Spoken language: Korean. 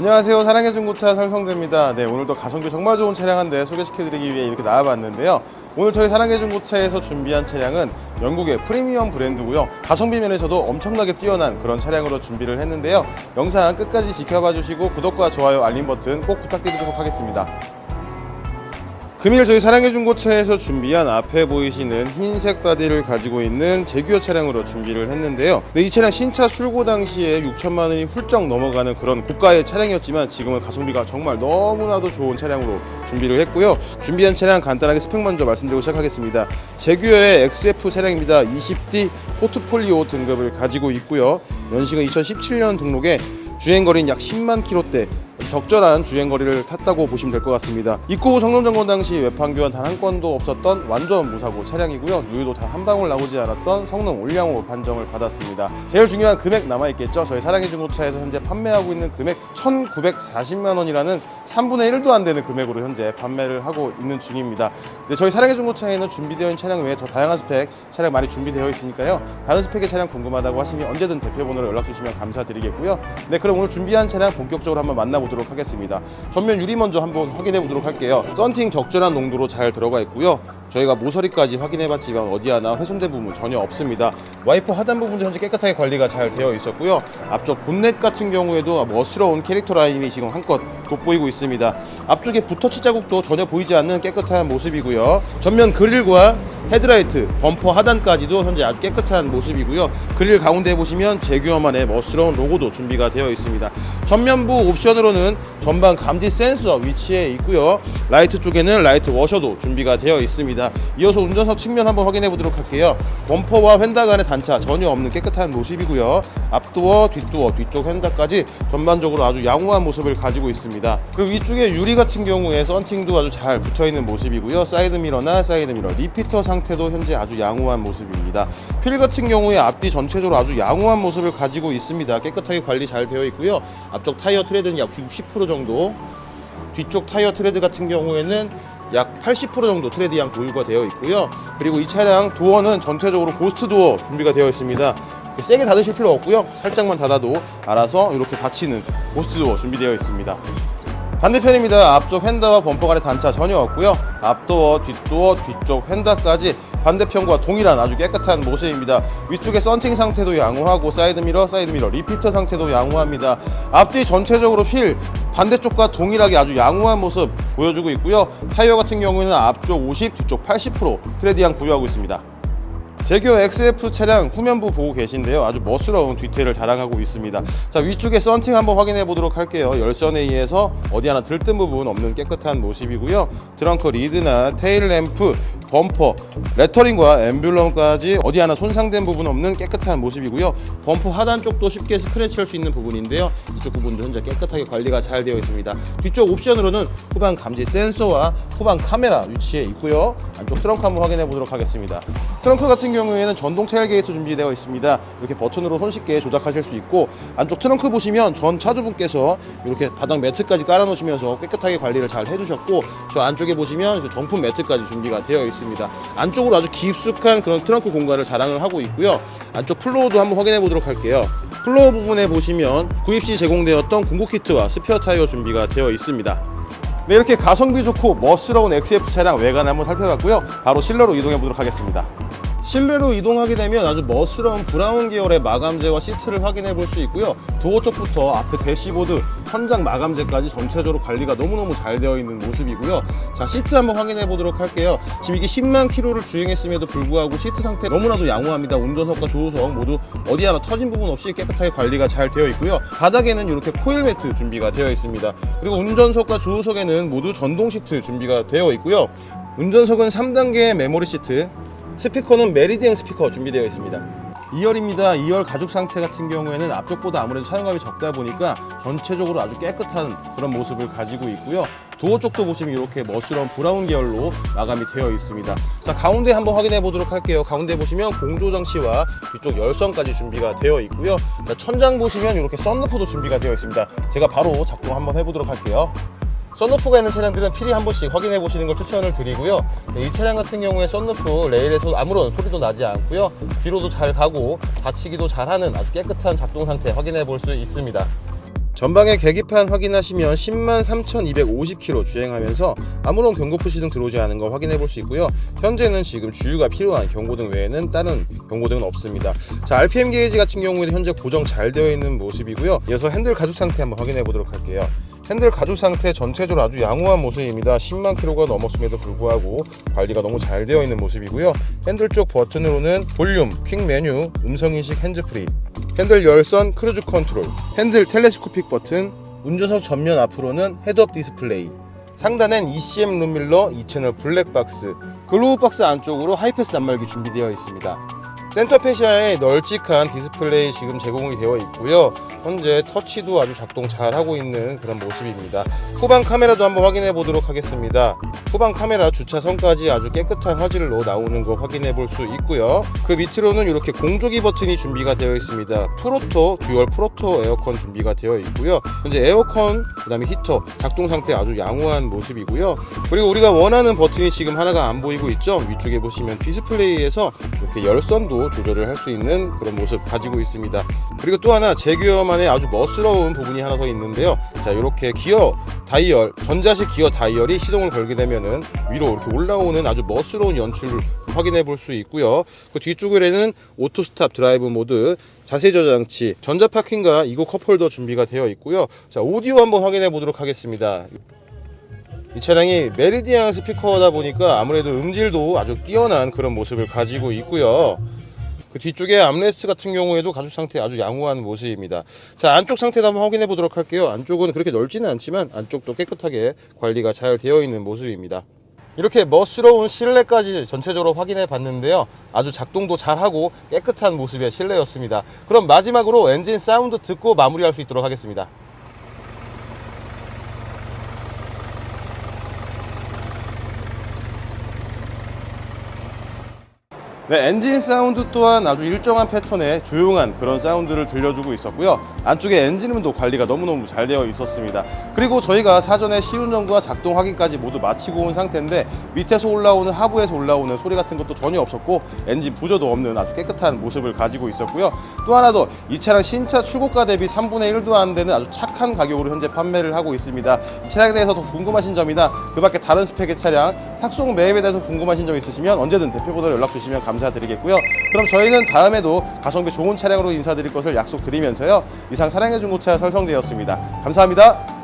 안녕하세요. 사랑의 중고차 설성재입니다. 네, 오늘도 가성비 정말 좋은 차량 한 대 소개시켜드리기 위해 이렇게 나와봤는데요. 오늘 저희 사랑의 중고차에서 준비한 차량은 영국의 프리미엄 브랜드고요. 가성비 면에서도 엄청나게 뛰어난 그런 차량으로 준비를 했는데요. 영상 끝까지 지켜봐 주시고 구독과 좋아요, 알림 버튼 꼭 부탁드리도록 하겠습니다. 금일 저희 사랑의 중고차에서 준비한 앞에 보이시는 흰색 바디를 가지고 있는 제규어 차량으로 준비를 했는데요. 네, 이 차량 신차 출고 당시에 6천만 원이 훌쩍 넘어가는 그런 고가의 차량이었지만 지금은 가성비가 정말 너무나도 좋은 차량으로 준비를 했고요. 준비한 차량 간단하게 스펙 먼저 말씀드리고 시작하겠습니다. 제규어의 XF 차량입니다. 20D 포트폴리오 등급을 가지고 있고요. 연식은 2017년 등록에 주행거리는 약 10만 킬로대 적절한 주행거리를 탔다고 보시면 될 것 같습니다. 입고 점검 당시 외판 교환 단 한 건도 없었던 완전 무사고 차량이고요. 누유도 단 한 방울 나오지 않았던 성능 올량으로 판정을 받았습니다. 제일 중요한 금액 남아있겠죠. 저희 사랑의 중고차에서 현재 판매하고 있는 금액 1,940만 원이라는 3분의 1도 안 되는 금액으로 현재 판매를 하고 있는 중입니다. 네, 저희 사랑의 중고차에는 준비되어 있는 차량 외에 더 다양한 스펙 차량 많이 준비되어 있으니까요. 다른 스펙의 차량 궁금하다고 하시면 언제든 대표 번호로 연락 주시면 감사드리겠고요. 네, 그럼 오늘 준비한 차량 본격적으로 한번 만나보도록 하겠습니다. 전면 유리 먼저 한번 확인해 보도록 할게요. 썬팅 적절한 농도로 잘 들어가 있고요. 저희가 모서리까지 확인해봤지만 어디 하나 훼손된 부분 전혀 없습니다. 와이퍼 하단 부분도 현재 깨끗하게 관리가 잘 되어 있었고요. 앞쪽 본넷 같은 경우에도 멋스러운 캐릭터 라인이 지금 한껏 돋보이고 있습니다. 앞쪽에 붓터치 자국도 전혀 보이지 않는 깨끗한 모습이고요. 전면 그릴과 헤드라이트, 범퍼 하단까지도 현재 아주 깨끗한 모습이고요. 그릴 가운데 보시면 제규어만의 멋스러운 로고도 준비가 되어 있습니다. 전면부 옵션으로는 전방 감지 센서 위치해 있고요. 라이트 쪽에는 라이트 워셔도 준비가 되어 있습니다. 이어서 운전석 측면 한번 확인해 보도록 할게요. 범퍼와 휀다 간의 단차 전혀 없는 깨끗한 모습이고요. 앞도어, 뒷도어, 뒤쪽 휀다까지 전반적으로 아주 양호한 모습을 가지고 있습니다. 그리고 위쪽에 유리 같은 경우에 썬팅도 아주 잘 붙어 있는 모습이고요. 사이드 미러나 사이드 미러, 리피터 상태도 현재 아주 양호한 모습입니다. 휠 같은 경우에 앞뒤 전체적으로 아주 양호한 모습을 가지고 있습니다. 깨끗하게 관리 잘 되어 있고요. 앞쪽 타이어 트레드는 약 60% 정도, 뒤쪽 타이어 트레드 같은 경우에는 약 80% 정도 트레드 양 보유가 되어 있고요. 그리고 이 차량 도어는 전체적으로 고스트 도어 준비가 되어 있습니다. 세게 닫으실 필요 없고요. 살짝만 닫아도 알아서 이렇게 닫히는 고스트 도어 준비되어 있습니다. 반대편입니다. 앞쪽 휀다와 범퍼 간의 단차 전혀 없고요. 앞도어, 뒷도어, 뒤쪽 휀다까지 반대편과 동일한 아주 깨끗한 모습입니다. 위쪽에 썬팅 상태도 양호하고 사이드 미러, 사이드 미러, 리피터 상태도 양호합니다. 앞뒤 전체적으로 휠 반대쪽과 동일하게 아주 양호한 모습 보여주고 있고요. 타이어 같은 경우에는 앞쪽 50, 뒤쪽 80% 트레디양 보유하고 있습니다. 제규어 XF 차량 후면부 보고 계신데요. 아주 멋스러운 뒤태를 자랑하고 있습니다. 자 위쪽에 썬팅 한번 확인해 보도록 할게요. 열선에 의해서 어디 하나 들뜬 부분 없는 깨끗한 모습이고요. 트렁크 리드나 테일 램프, 범퍼, 레터링과 엠블럼까지 어디 하나 손상된 부분 없는 깨끗한 모습이고요. 범퍼 하단 쪽도 쉽게 스크래치할 수 있는 부분인데요. 이쪽 부분도 현재 깨끗하게 관리가 잘 되어 있습니다. 뒤쪽 옵션으로는 후방 감지 센서와 후방 카메라 위치해 있고요. 안쪽 트렁크 한번 확인해 보도록 하겠습니다. 트렁크 같은 경우에는 전동 테일 게이트 준비되어 있습니다. 이렇게 버튼으로 손쉽게 조작하실 수 있고 안쪽 트렁크 보시면 전 차주분께서 이렇게 바닥 매트까지 깔아놓으시면서 깨끗하게 관리를 잘 해주셨고 저 안쪽에 보시면 정품 매트까지 준비가 되어 있습니다. 안쪽으로 아주 깊숙한 그런 트렁크 공간을 자랑을 하고 있고요. 안쪽 플로어도 한번 확인해 보도록 할게요. 플로어 부분에 보시면 구입 시 제공되었던 공구 키트와 스페어 타이어 준비가 되어 있습니다. 네, 이렇게 가성비 좋고 멋스러운 XF 차량 외관 한번 살펴봤고요. 바로 실내로 이동해 보도록 하겠습니다. 실내로 이동하게 되면 아주 멋스러운 브라운 계열의 마감재와 시트를 확인해 볼 수 있고요. 도어 쪽부터 앞에 대시보드, 천장 마감재까지 전체적으로 관리가 너무너무 잘 되어 있는 모습이고요. 자, 시트 한번 확인해 보도록 할게요. 지금 이게 10만 킬로를 주행했음에도 불구하고 시트 상태 너무나도 양호합니다. 운전석과 조수석 모두 어디 하나 터진 부분 없이 깨끗하게 관리가 잘 되어 있고요. 바닥에는 이렇게 코일 매트 준비가 되어 있습니다. 그리고 운전석과 조수석에는 모두 전동 시트 준비가 되어 있고요. 운전석은 3단계의 메모리 시트, 스피커는 메리디앵 스피커 준비되어 있습니다. 2열입니다. 2열 가죽 상태 같은 경우에는 앞쪽보다 아무래도 사용감이 적다 보니까 전체적으로 아주 깨끗한 그런 모습을 가지고 있고요. 도어 쪽도 보시면 이렇게 멋스러운 브라운 계열로 마감이 되어 있습니다. 자, 가운데 한번 확인해 보도록 할게요. 가운데 보시면 공조 장치와 뒤쪽 열선까지 준비가 되어 있고요. 자, 천장 보시면 이렇게 썬루프도 준비가 되어 있습니다. 제가 바로 작동 한번 해 보도록 할게요. 썬루프가 있는 차량들은 필히 한 번씩 확인해 보시는 걸 추천을 드리고요. 네, 이 차량 같은 경우에 썬루프 레일에서 아무런 소리도 나지 않고요. 뒤로도 잘 가고 닫히기도 잘하는 아주 깨끗한 작동 상태 확인해 볼 수 있습니다. 전방에 계기판 확인하시면 10만 3,250km 주행하면서 아무런 경고 표 시등 들어오지 않은 거 확인해 볼 수 있고요. 현재는 지금 주유가 필요한 경고등 외에는 다른 경고등은 없습니다. 자, RPM 게이지 같은 경우에는 현재 고정 잘 되어 있는 모습이고요. 이어서 핸들 가죽 상태 한번 확인해 보도록 할게요. 핸들 가죽 상태 전체적으로 아주 양호한 모습입니다. 10만 킬로가 넘었음에도 불구하고 관리가 너무 잘 되어 있는 모습이고요. 핸들 쪽 버튼으로는 볼륨, 퀵 메뉴, 음성 인식 핸즈프리, 핸들 열선, 크루즈 컨트롤, 핸들 텔레스코픽 버튼, 운전석 전면 앞으로는 헤드업 디스플레이, 상단엔 ECM 룸밀러 2채널 블랙박스, 글로우 박스 안쪽으로 하이패스 단말기 준비되어 있습니다. 센터 페시아에 널찍한 디스플레이 지금 제공이 되어 있고요. 현재 터치도 아주 작동 잘 하고 있는 그런 모습입니다. 후방 카메라도 한번 확인해 보도록 하겠습니다. 후방 카메라 주차선까지 아주 깨끗한 화질로 나오는 거 확인해 볼 수 있고요. 그 밑으로는 이렇게 공조기 버튼이 준비가 되어 있습니다. 프로토, 듀얼 프로토 에어컨 준비가 되어 있고요. 현재 에어컨, 그 다음에 히터 작동 상태 아주 양호한 모습이고요. 그리고 우리가 원하는 버튼이 지금 하나가 안 보이고 있죠. 위쪽에 보시면 디스플레이에서 이렇게 열선도 조절을 할 수 있는 그런 모습 가지고 있습니다. 그리고 또 하나 제규어만의 아주 멋스러운 부분이 하나 더 있는데요. 자, 이렇게 기어 다이얼, 전자식 기어 다이얼이 시동을 걸게 되면은 위로 이렇게 올라오는 아주 멋스러운 연출을 확인해 볼 수 있고요. 그 뒤쪽에는 오토 스탑 드라이브 모드, 자세 저장치, 전자 파킹과 이고 컵홀더 준비가 되어 있고요. 자, 오디오 한번 확인해 보도록 하겠습니다. 이 차량이 메리디안 스피커다 보니까 아무래도 음질도 아주 뛰어난 그런 모습을 가지고 있고요. 그 뒤쪽에 암레스트 같은 경우에도 가죽 상태 아주 양호한 모습입니다. 자 안쪽 상태도 한번 확인해 보도록 할게요. 안쪽은 그렇게 넓지는 않지만 안쪽도 깨끗하게 관리가 잘 되어 있는 모습입니다. 이렇게 멋스러운 실내까지 전체적으로 확인해 봤는데요. 아주 작동도 잘하고 깨끗한 모습의 실내였습니다. 그럼 마지막으로 엔진 사운드 듣고 마무리할 수 있도록 하겠습니다. 네, 엔진 사운드 또한 아주 일정한 패턴의 조용한 그런 사운드를 들려주고 있었고요. 안쪽에 엔진음도 관리가 너무너무 잘 되어 있었습니다. 그리고 저희가 사전에 시운전과 작동 확인까지 모두 마치고 온 상태인데 밑에서 올라오는 하부에서 올라오는 소리 같은 것도 전혀 없었고 엔진 부저도 없는 아주 깨끗한 모습을 가지고 있었고요. 또 하나 더 이 차량 신차 출고가 대비 3분의 1도 안 되는 아주 착한 가격으로 현재 판매를 하고 있습니다. 이 차량에 대해서 더 궁금하신 점이나 그 밖에 다른 스펙의 차량 탁송 매입에 대해서 궁금하신 점 있으시면 언제든 대표번호로 연락 주시면 감사 드리겠고요. 그럼 저희는 다음에도 가성비 좋은 차량으로 인사드릴 것을 약속드리면서요. 이상 사랑의 중고차 설성재였습니다. 감사합니다.